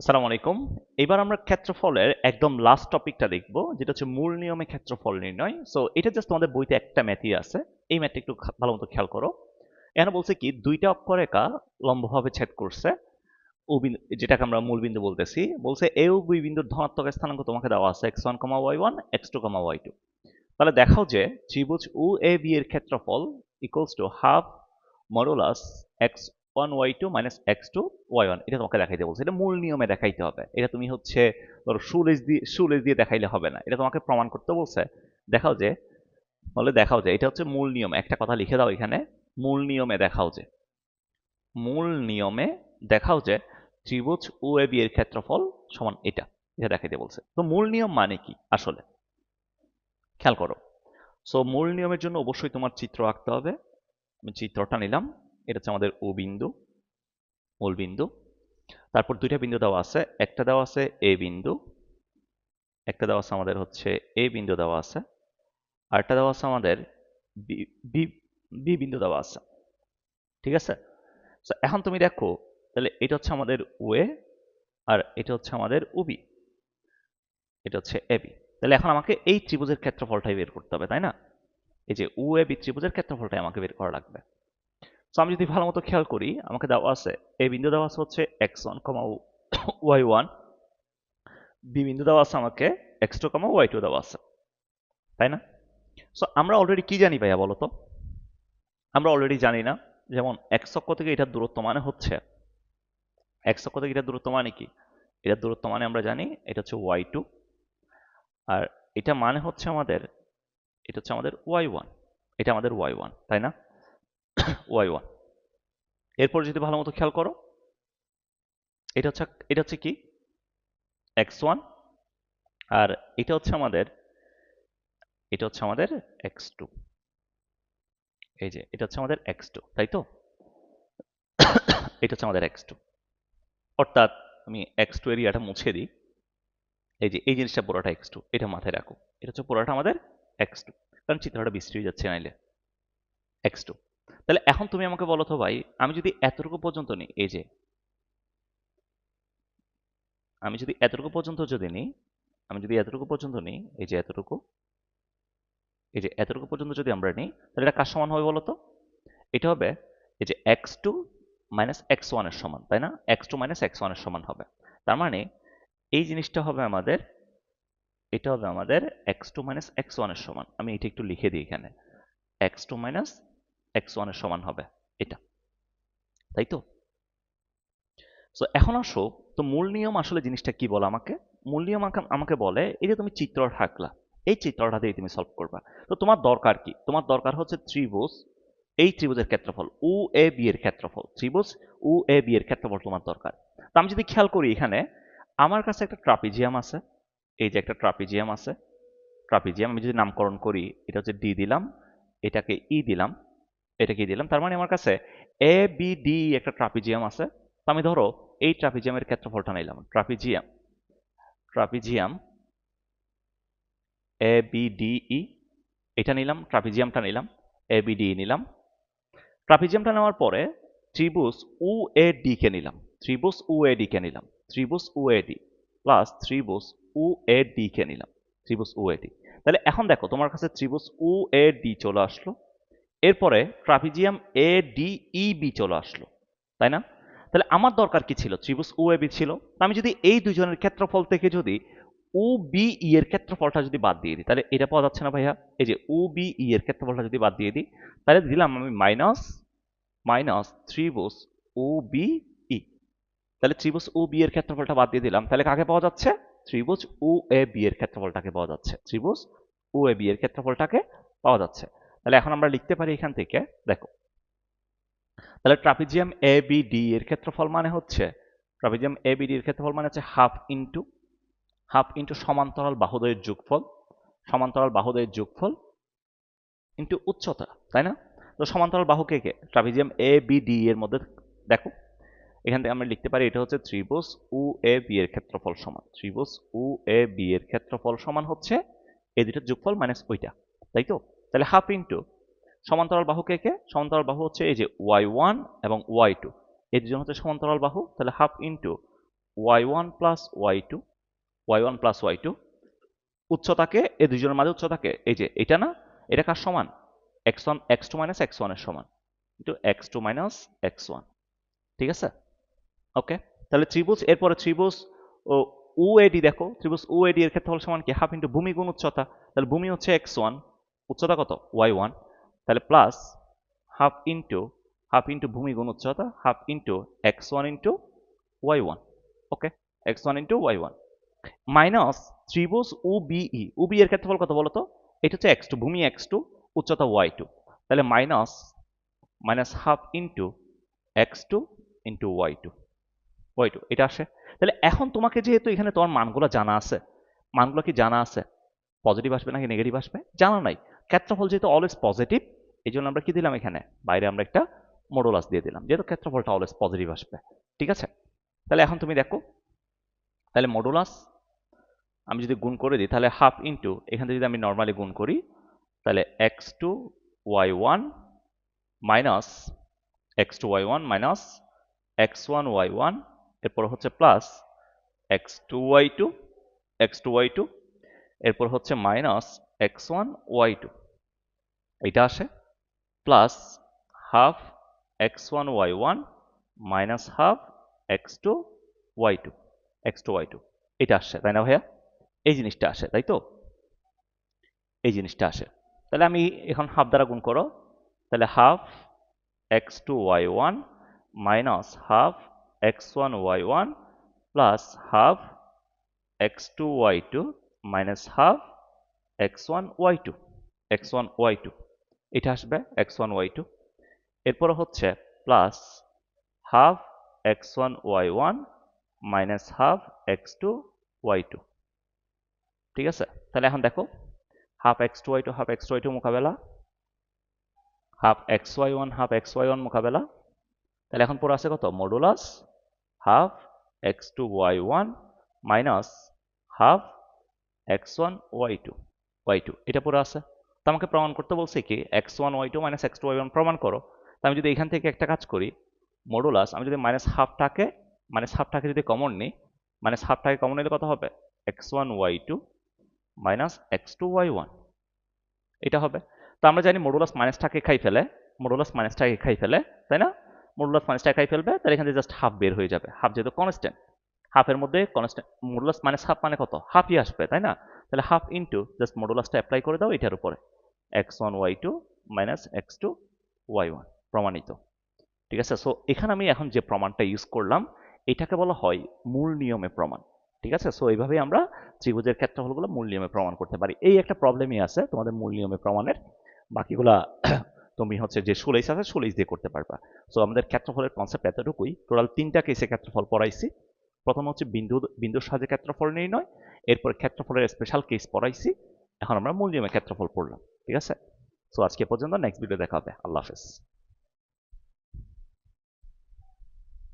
আসসালামু আলাইকুম। এবার আমরা ক্ষেত্রফলের একদম লাস্ট টপিকটা দেখব, যেটা হচ্ছে মূল নিয়মে ক্ষেত্রফল নির্ণয়। সো এটা জাস্ট তোমাদের বইতে একটা ম্যাথই আছে। এই ম্যাথটা একটু ভালো মতো খেয়াল করো। এখানে বলছে কি, দুইটা অক্ষরেখা লম্বভাবে ছেদ করছে। যেটাকে আমরা মূল বিন্দু বলতেছি। বলছে এ ও বি বিন্দুর ধনাত্মক স্থানাঙ্ক তোমাকে দেওয়া আছে x one comma y one x two comma y two তাহলে দেখাও যে ত্রিভুজ ও এ বি এর ক্ষেত্রফল equals to half modulus x one y two minus x two y one এটা তোমাকে দেখাইতে বলছে। এটা মূল নিয়মে দেখাইতে হবে। এটা তুমি হচ্ছে ধরো সুলেজ দিয়ে সুলেজ দিয়ে দেখাইলে হবে না। এটা তোমাকে প্রমাণ করতে বলছে। দেখাও যে বলে দেখাও যে, এটা হচ্ছে মূল নিয়ম। একটা কথা লিখে দাও এখানে। মূল নিয়মে দেখাও যে। মূল নিয়মে দেখাও যে, ত্রিভুজ ও এ বি এর ক্ষেত্রফল সমান এটা। এটা দেখাইতে বলছে। তো মূল নিয়ম মানে কি আসলে? খেয়াল করো। সো মূল নিয়মের জন্য অবশ্যই তোমার চিত্র আঁকতে হবে। আমি চিত্রটা নিলাম। এটা হচ্ছে আমাদের ও বিন্দু, মূল বিন্দু। তারপর দুইটা বিন্দু দেওয়া আছে, একটা দেওয়া আছে এ বিন্দু, একটা দেওয়া আছে আমাদের হচ্ছে এ বিন্দু দেওয়া আছে আরেকটা দেওয়া আছে আমাদের বি বিন্দু দেওয়া আছে। ঠিক আছে? এখন তুমি দেখো, তাহলে এটা হচ্ছে আমাদের ওয়ে আর এটা হচ্ছে আমাদের উবি এটা হচ্ছে এবি তাহলে এখন আমাকে এই ত্রিভুজের ক্ষেত্রফলটাই বের করতে হবে, তাই না? এই যে ও এবি ত্রিভুজের ক্ষেত্রফলটাই আমাকে বের করা লাগবে। তো আমি যদি ভালো মতো খেয়াল করি, আমাকে দেওয়া আছে এ বিন্দু দেওয়া আছে হচ্ছে x one comma y one B বিন্দু দেওয়া আছে আমাকে x two comma y two দেওয়া আছে। তাই না? সো আমরা অলরেডি কি জানি ভাইয়া বলো তো আমরা অলরেডি জানি না। যেমন এক্স অক্ষ থেকে এটার দূরত্ব মানে হচ্ছে এক্স অক্ষ থেকে এটার দূরত্ব মানে কি? এটার দূরত্ব মানে আমরা জানি এটা হচ্ছে ওয়াই টু আর এটা মানে হচ্ছে আমাদের, এটা হচ্ছে আমাদের ওয়াই ওয়ান এটা আমাদের ওয়াই ওয়ান তাই না? Y one. এরপর যদি ভালো মতো খেয়াল করো, এটা হচ্ছে এটা হচ্ছে কি? এক্স ওয়ান, আর এটা হচ্ছে আমাদের, এটা হচ্ছে আমাদের এক্স টু। এই যে, এটা হচ্ছে আমাদের এক্স টু, তাই তো? এটা হচ্ছে আমাদের এক্স টু। অর্থাৎ আমি এক্স টু এরিয়াটা মুছে দিই। এই যে, এই জিনিসটা পুরোটা এক্স টু, এটা মাথায় রাখো। এটা হচ্ছে পুরোটা আমাদের এক্স টু। কারণ চিত্রটা হয়ে যাচ্ছে নাইলে। X two. তাহলে এখন তুমি আমাকে বলো তো ভাই, আমি যদি এতটুকু পর্যন্ত নিই এই যে, আমি যদি এতটুকু পর্যন্ত যদি নিই আমি যদি এতটুকু পর্যন্ত নিই এই যে এতটুকু, এই যে এতটুকু পর্যন্ত যদি আমরা নিই তাহলে এটা কার সমান হবে বলো তো? এটা হবে এই যে এক্স টু মাইনাস এক্স ওয়ানের সমান, তাই না? এক্স টু মাইনাস এক্স ওয়ানের সমান হবে। তার মানে এই জিনিসটা হবে আমাদের, এটা হবে আমাদের এক্স টু মাইনাস এক্স ওয়ানের সমান। আমি এটা একটু লিখে দিই এখানে। এক্স টু মাইনাস এক্স ওয়ানের সমান হবে এটা, তাই তো? সো এখন আসো, তো মূল নিয়ম আসলে জিনিসটা কি বলে আমাকে? মূল নিয়ম আমাকে- বলে, এই যে তুমি চিত্র থাকলা, এই চিত্রটা দিয়ে তুমি সলভ করবা। তো তোমার দরকার কি? তোমার দরকার হচ্ছে ত্রিভুজ, এই ত্রিভুজের ক্ষেত্রফল, উ, এ, বি এর ক্ষেত্রফল, ত্রিভুজ, উ, এ, বি এর ক্ষেত্রফল তোমার দরকার। তো আমি যদি খেয়াল করি এখানে, আমার কাছে একটা ট্রাপিজিয়াম আছে, এই যে একটা ট্রাপিজিয়াম আছে ট্রাপিজিয়াম আমি যদি নামকরণ করি, এটা হচ্ছে ডি দিলাম, এটাকে ই দিলাম এটাকে ই দিলাম? তার মানে আমার কাছে এ বি ডি একটা ট্রাপিজিয়াম আছে। আমি ধরো এই ট্রাপিজিয়ামের ক্ষেত্রফলটা নিলাম। Trapezium trapezium A B D E এটা নিলাম ট্রাপিজিয়ামটা নিলাম এ বি ডি নিলাম। ট্রাপিজিয়ামটা নেওয়ার পরে ত্রিভুজ উ এ ডি কে নিলাম। ত্রিভুজ উ এ ডি কে নিলাম। ত্রিভুজ উ এ ডি প্লাস ত্রিভুজ উ এ ডি কে নিলাম। ত্রিভুজ উ এ ডি তাহলে এখন দেখো, তোমার কাছে ত্রিভুজ উ এ ডি চলে আসলো। এরপরে trapezium A D E B চলে আসলো, তাই না? তাহলে আমার দরকার কি ছিল? ত্রিভুজ ও এ বি ছিল। আমি যদি এই দুজনের ক্ষেত্রফল থেকে যদি ও বি ই এর ক্ষেত্রফলটা যদি বাদ দিয়ে দিই, তাহলে এটা পাওয়া যাচ্ছে না ভাইয়া। এই যে উ বি ই এর ক্ষেত্রফলটা যদি বাদ দিয়ে দিই, তাহলে দিলাম আমি মাইনাস মাইনাস ত্রিভুজ ও বি ই তাহলে ত্রিভুজ ও বি এর ক্ষেত্রফলটা বাদ দিয়ে দিলাম। তাহলে কাকে পাওয়া যাচ্ছে? ত্রিভুজ ও এ বি এর ক্ষেত্রফলটাকে পাওয়া যাচ্ছে। ত্রিভুজ ও এ বি এর ক্ষেত্রফলটাকে পাওয়া যাচ্ছে। তাহলে এখন আমরা লিখতে পারি এখান থেকে, দেখো। তাহলে ট্রাপিজিয়াম এ বি ডি এর ক্ষেত্রফল মানে হচ্ছে ট্রাপিজিয়াম এ বি ডি এর ক্ষেত্রফল মানে হচ্ছে হাফ ইন্টু হাফ ইন্টু সমান্তরাল বাহুদ্বয়ের যোগফল, সমান্তরাল বাহুদ্বয়ের যোগফল ইন্টু উচ্চতা, তাই না? তো সমান্তরাল বাহু কে কে? এ বি ডি এর মধ্যে, দেখো। এখান থেকে আমরা লিখতে পারি এটা হচ্ছে ত্রিভুজ উ এ বি এর ক্ষেত্রফল সমান। ত্রিভুজ উ এ বি এর ক্ষেত্রফল সমান হচ্ছে এই দুটোর যোগফল মাইনাস ওইটা, তাই তো? তাহলে হাফ ইন্টু সমান্তরাল বাহু কে কে? সমান্তরাল বাহু হচ্ছে এই যে ওয়াই ওয়ান এবং ওয়াই টু এই দুজন হচ্ছে সমান্তরাল বাহু। তাহলে half into y one plus y two y one plus y two উচ্চতাকে এই দুজনের মাঝে উচ্চতাকে এই যে এটা না? এটা কার সমান? X one x two minus x ওয়ানের সমান। Into x two minus x one ঠিক আছে? ওকে? তাহলে ত্রিভুজ, এরপরে ত্রিভুজ ও এডি দেখো। ত্রিভুজ এডি এর ক্ষেত্রফল সমান কি? হাফ ইন্টু ভূমি গুণ উচ্চতা। তাহলে ভূমি হচ্ছে এক্স ওয়ান উচ্চতা কত? ওয়াই ওয়ান তাহলে plus half into half into ভূমি গুণ উচ্চতা half into x one into y one okay x one into y one minus ত্রিভুজ ও বিই ও বি এর ক্ষেত্রফল কত বলতো? এটা হচ্ছে এক্স টু ভূমি এক্স টু উচ্চতা ওয়াই টু তাহলে minus minus half into x two into y two y two এটা আসে। তাহলে এখন তোমাকে যেহেতু এখানে তোমার মানগুলো জানা আছে, মানগুলো কি জানা আছে? পজিটিভ আসবে নাকি নেগেটিভ আসবে? জানা নাই। ক্ষেত্রফল যেহেতু অলওয়েজ পজিটিভ এই জন্য আমরা কি দিলাম এখানে? বাইরে আমরা একটা মডুলাস দিয়ে দিলাম, যেহেতু ক্ষেত্রফলটা অলওয়েজ পজিটিভ আসবে। ঠিক আছে? তাহলে এখন তুমি দেখো, তাহলে মডুলাস আমি যদি গুণ করে দিই, তাহলে হাফ ইন্টু এখান থেকে যদি আমি নর্মালি গুণ করি, তাহলে x two y one minus x two y one minus x one y one এরপর হচ্ছে plus x two y two x two y two এরপর হচ্ছে minus x one y two এটা আসে plus half x one y one minus half x two y two x two y two এটা আসছে তাই না ভাইয়া? এই জিনিসটা আসে, তাই তো? এই জিনিসটা আসে। তাহলে আমি এখন হাফ দ্বারা গুণ করো। তাহলে half x two y one minus half x one y one plus half x two y two minus half x one y two x one y two এটা আসবে এক্স ওয়ান ওয়াই টু এরপর হচ্ছে plus half x one y one minus half x two y two ঠিক আছে? তাহলে এখন দেখো half x two y two half x y two মোকাবেলা half x y one half x y one মোকাবেলা। তাহলে এখন পরে আছে কত? Modulus half x two y one minus half x one y two y two এটা পরে আছে তো আমাকে প্রমাণ করতে বলছে কি x one y two minus x two y one প্রমাণ করো। তো আমি যদি এখান থেকে একটা কাজ করি মডুলাস আমি যদি মাইনাস হাফটাকে মাইনাস হাফটাকে যদি কমন নিই মাইনাস হাফটাকে কমন নিলে কত হবে? X one y two minus x two y one এটা হবে। তো আমরা জানি মডুলাস মাইনাসটাকে খাই ফেলে মডুলাস মাইনাসটাকে খাই ফেলে, তাই না? মডুলাস মাইনাসটা খাই ফেলবে, তাহলে এখানে জাস্ট হাফ বের হয়ে যাবে। হাফ যেহেতু কনস্ট্যান্ট হাফের মধ্যে কনস্ট্যান্ট মডুলাস মাইনাস হাফ মানে কত? হাফই আসবে, তাই না? তাহলে হাফ ইন্টু জাস্ট মডুলাসটা অ্যাপ্লাই করে দাও এটার উপরে। X one y two minus x two y one প্রমাণিত। ঠিক আছে? সো এখানে আমি এখন যে প্রমাণটা ইউজ করলাম, এটাকে বলা হয় মূল নিয়মে প্রমাণ। ঠিক আছে? সো এইভাবেই আমরা ত্রিভুজের ক্ষেত্রফলগুলো মূল নিয়মে প্রমাণ করতে পারি। এই একটা প্রবলেমই আছে তোমাদের মূল নিয়মে প্রমাণের। বাকিগুলা তুমি হচ্ছে যে সুলেইস আছে, সুলেইস দিয়ে করতে পারবা। সো আমাদের ক্ষেত্রফলের কনসেপ্ট এতটুকুই। টোটাল তিনটা কেসে ক্ষেত্রফল পড়াইছি। প্রথম হচ্ছে বিন্দু, বিন্দুর সাহায্যে ক্ষেত্রফল নির্ণয়, এরপর ক্ষেত্রফলের স্পেশাল কেস পড়াইছি, এখন আমরা মূল নিয়মে ক্ষেত্রফল পড়লাম, ঠিক আছে? সো আজকে পর্যন্ত নেক্সট ভিডিও দেখা হবে, আল্লাহ হাফেজ।